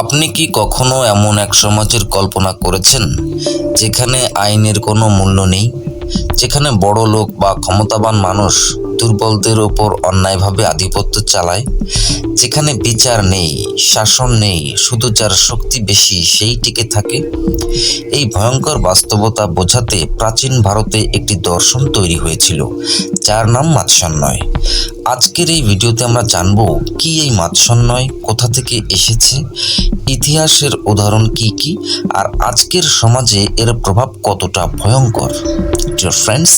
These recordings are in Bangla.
আপনি কি কখনো এমন এক সমাজের কল্পনা করেছেন, যেখানে আইনের কোনো মূল্য নেই? যেখানে বড় লোক বা ক্ষমতাবান মানুষ দুর্বলদের ওপর অন্যায়ভাবে আধিপত্য চালায়? যেখানে বিচার নেই, শাসন নেই, শুধু যার শক্তি বেশি সেই টিকে থাকে? এই ভয়ঙ্কর বাস্তবতা বোঝাতে প্রাচীন ভারতে একটি দর্শন তৈরি হয়েছিল, যার নাম মাৎসন্যয় আজকের এই ভিডিওতে আমরা জানব কি এই মাৎসন্যয় কোথা থেকে এসেছে, ইতিহাসের উদাহরণ কি কি, আর আজকের সমাজে এর প্রভাব কতটা ভয়ঙ্কর। ডিয়ার ফ্রেন্ডস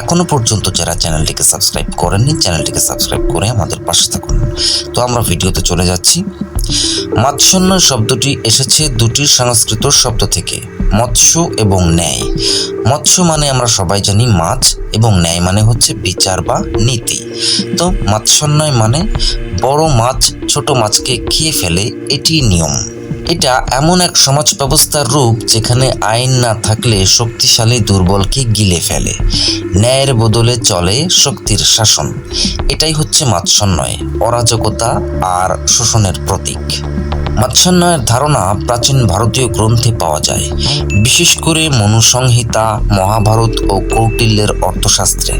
এখনও পর্যন্ত যারা চ্যানেলটিকে সাবস্ক্রাইব করেননি, চ্যানেলটিকে সাবস্ক্রাইব করে আমাদের পাশে থাকুন। তো আমরা ভিডিওতে চলে যাচ্ছি। মাৎসন্যয় শব্দটি এসেছে দুটি সংস্কৃত শব্দ থেকে, মৎস্য এবং ন্যায়। মৎস্য মানে আমরা সবাই জানি মাছ, এবং ন্যায় মানে হচ্ছে বিচার বা নীতি। তো মাৎসন্যয় মানে বড় মাছ ছোট মাছকে খেয়ে ফেলে এটি নিয়ম। এটা এমন এক সমাজ ব্যবস্থার রূপ যেখানে আইন না থাকলে শক্তিশালী দুর্বলকে গিলে ফেলে, ন্যায়ের বদলে চলে শক্তির শাসন। এটাই হচ্ছে মাৎসন্যয় অরাজকতা আর শোষণের প্রতীক। মাৎসন্যয়ের ধারণা প্রাচীন ভারতীয় গ্রন্থে পাওয়া যায়, বিশেষ করে মনুসংহিতা, মহাভারত ও কৌটিল্যের অর্থশাস্ত্রে।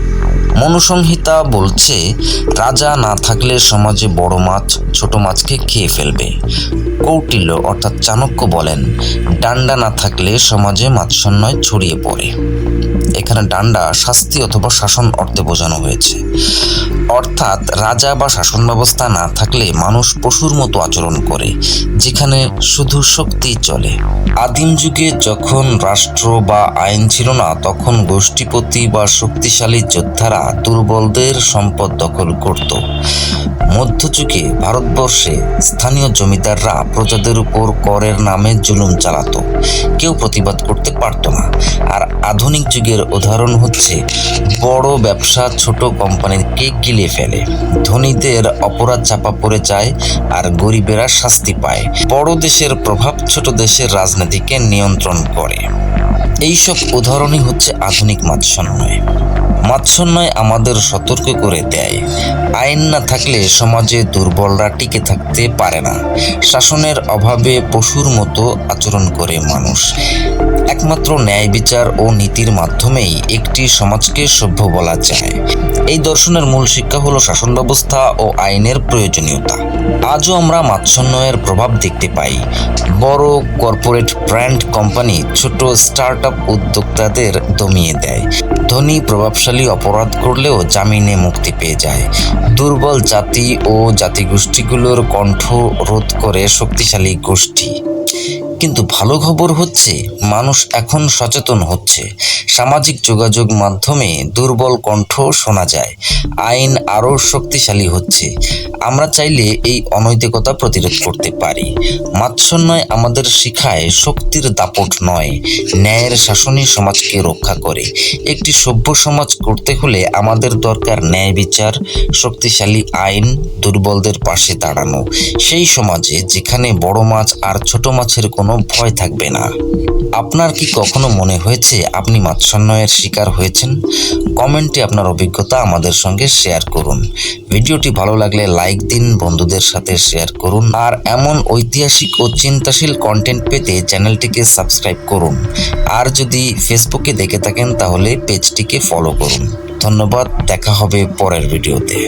মনুসংহিতা বলছে, রাজা না থাকলে সমাজে বড় মাছ, ছোট মাছকে খেয়ে ফেলবে? কৌটিল্য অর্থাৎ চাণক্য বলেন, ডান্ডা না থাকলে সমাজে মাৎসন্যয় ছড়িয়ে পড়ে। এখানে ডান্ডা, শাস্তি অথবা শাসন অর্থে বোঝানো হয়েছে। অর্থাৎ রাজা বা শাসন ব্যবস্থা না থাকলে মানুষ পশুর মতো আচরণ করে, যেখানে শুধু শক্তি চলে। আদিম যুগে যখন রাষ্ট্র বা আইন ছিল না, তখন গোষ্ঠীপতি বা শক্তিশালী যোদ্ধারা দুর্বলদের সম্পদ দখল করত। মধ্যযুগে ভারতবর্ষে স্থানীয় জমিদাররা প্রজাদের উপর করের নামে জুলুম চালাতো। কেউ প্রতিবাদ করতে পারত না। আর আধুনিক যুগের উদাহরণ হচ্ছে, বড় ব্যবসা ছোট কোম্পানিকে গিলে ফেলে। ধনীদের অপরাধ চাপা পড়ে যায় আর গরিবেরা শাস্তি পায়। বড় দেশের প্রভাব ছোট দেশের রাজনীতিকে নিয়ন্ত্রণ করে। এইসব উদাহরণই হচ্ছে আধুনিক মাৎসন্যয় মাৎসন্যয় আমাদের সতর্ক করে দেয়। আইন না থাকলে সমাজে দুর্বলরা টিকে থাকতে পারে না। শাসনের অভাবে পশুর মতো আচরণ করে মানুষ। একমাত্র ন্যায় বিচার ও নীতির মাধ্যমেই একটি সমাজকে সভ্য বলা যায়। এই দর্শনের মূল শিক্ষা হলো শাসন ব্যবস্থা ও আইনের প্রয়োজনীয়তা। আজও আমরা মাৎসন্যয়ের প্রভাব দেখতে পাই। বড় কর্পোরেট ব্র্যান্ড কোম্পানি ছোট স্টার্ট আপ উদ্যোক্তাদের দমিয়ে দেয়। ধনী, প্রভাবশালী অপরাধ করলেও জামিনে মুক্তি পেয়ে যায়। দুর্বল জাতি ও জাতিগোষ্ঠীগুলোর কণ্ঠ রোধ করে শক্তিশালী গোষ্ঠী। কিন্তু ভালো খবর হচ্ছে, মানুষ এখন সচেতন হচ্ছে। সামাজিক যোগাযোগ মাধ্যমে দুর্বল কণ্ঠ শোনা যায়। আইন আরও শক্তিশালী হচ্ছে। আমরা চাইলে এই অনৈতিকতা প্রতিরোধ করতে পারি। মাৎসন্যয় আমাদের শিখায় শক্তির দাপট নয়, ন্যায়ের শাসনই সমাজকে রক্ষা করে। একটি সভ্য সমাজ করতে হলে আমাদের দরকার ন্যায় বিচার, শক্তিশালী আইন, দুর্বলদের পাশে দাঁড়ানো। সেই সমাজে যেখানে বড় মাছ আর ছোট মাছের কোনো ভয় থাকবে না। আপনার কি কখনো মনে হয়েছে আপনি মাৎসন্যয়ের শিকার হয়েছেন? কমেন্টে আপনার অভিজ্ঞতা আমাদের সঙ্গে শেয়ার করুন। ভিডিওটি ভালো লাগলে লাইক দিন, বন্ধুদের সাথে শেয়ার করুন। আর এমন ঐতিহাসিক ও চিন্তাশীল কন্টেন্ট পেতে চ্যানেলটিকে সাবস্ক্রাইব করুন। আর যদি ফেসবুকে দেখে থাকেন তাহলে পেজটিকে ফলো করুন। ধন্যবাদ, দেখা হবে পরের ভিডিওতে